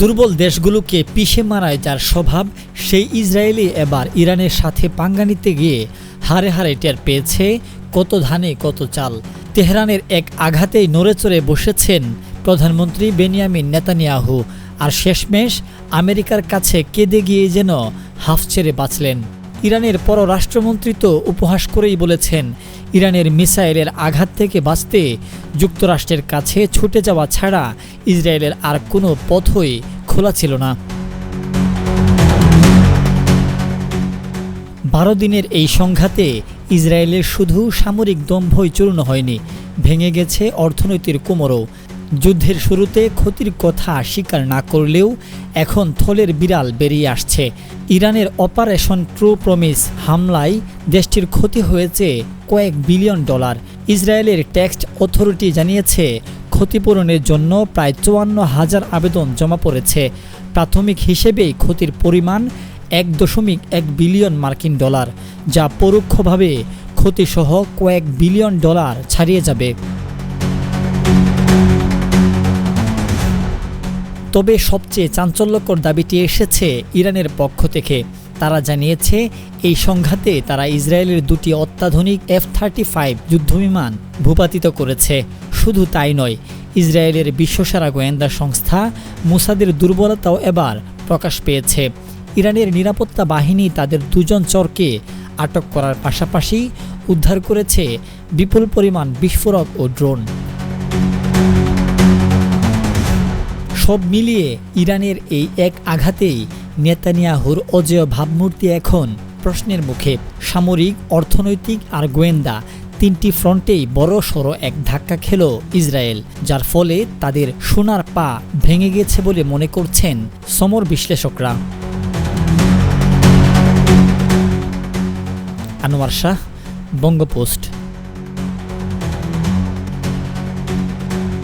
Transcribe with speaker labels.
Speaker 1: দুর্বল দেশগুলোকে পিষে মারায় যার স্বভাব সেই ইসরায়েলই এবার ইরানের সাথে পাঙ্গা নিতে গিয়ে হারে হারে টের পেয়েছে কত ধানে কত চাল তেহরানের এক আঘাতেই নড়ে চড়ে বসেছেন প্রধানমন্ত্রী বেনিয়ামিন নেতানিয়াহু আর শেষমেশ আমেরিকার কাছে কেঁদে গিয়ে যেন হাফ ছেড়ে বাঁচলেন ইরানের পররাষ্ট্রমন্ত্রী তো উপহাস করেই বলেছেন ইরানের মিসাইলের আঘাত থেকে বাঁচতে যুক্তরাষ্ট্রের কাছে ছুটে যাওয়া ছাড়া ইসরায়েলের আর কোনো পথই খোলা ছিল না বারো দিনের এই সংঘাতে ইসরায়েলের শুধু সামরিক দম্ভই চূর্ণ হয়নি ভেঙে গেছে অর্থনৈতিক কোমরও যুদ্ধের শুরুতে ক্ষতির কথা স্বীকার না করলেও এখন থলের বিড়াল বেরিয়ে আসছে ইরানের অপারেশন ট্রু প্রমিস হামলায় দেশটির ক্ষতি হয়েছে কয়েক বিলিয়ন ডলার ইসরায়েলের ট্যাক্স অথরিটি জানিয়েছে ক্ষতিপূরণের জন্য প্রায় চুয়ান্ন হাজার আবেদন জমা পড়েছে প্রাথমিক হিসেবেই ক্ষতির পরিমাণ এক দশমিক এক বিলিয়ন মার্কিন ডলার যা পরোক্ষভাবে ক্ষতিসহ কয়েক বিলিয়ন ডলার ছাড়িয়ে যাবে তবে সবচেয়ে চাঞ্চল্যকর দাবিটি এসেছে ইরানের পক্ষ থেকে তারা জানিয়েছে এই সংঘাতে তারা ইসরায়েলের দুটি অত্যাধুনিক এফ থার্টি ফাইভ যুদ্ধবিমান ভূপাতিত করেছে শুধু তাই নয় ইসরায়েলের বিশ্বসেরা গোয়েন্দা সংস্থা মুসাদের দুর্বলতাও এবার প্রকাশ পেয়েছে ইরানের নিরাপত্তা বাহিনী তাদের দুজন চরকে আটক করার পাশাপাশি উদ্ধার করেছে বিপুল পরিমাণ বিস্ফোরক ও ড্রোন সব মিলিয়ে ইরানের এই এক আঘাতেই নেতানিয়াহুর অজেয় ভাবমূর্তি এখন প্রশ্নের মুখে সামরিক অর্থনৈতিক আর গোয়েন্দা তিনটি ফ্রন্টেই বড় সড়ো এক ধাক্কা খেল ইসরায়েল যার ফলে তাদের সোনার পা ভেঙে গেছে বলে মনে করছেন সমর বিশ্লেষকরা আনোয়ার শাহ বঙ্গপোস্ট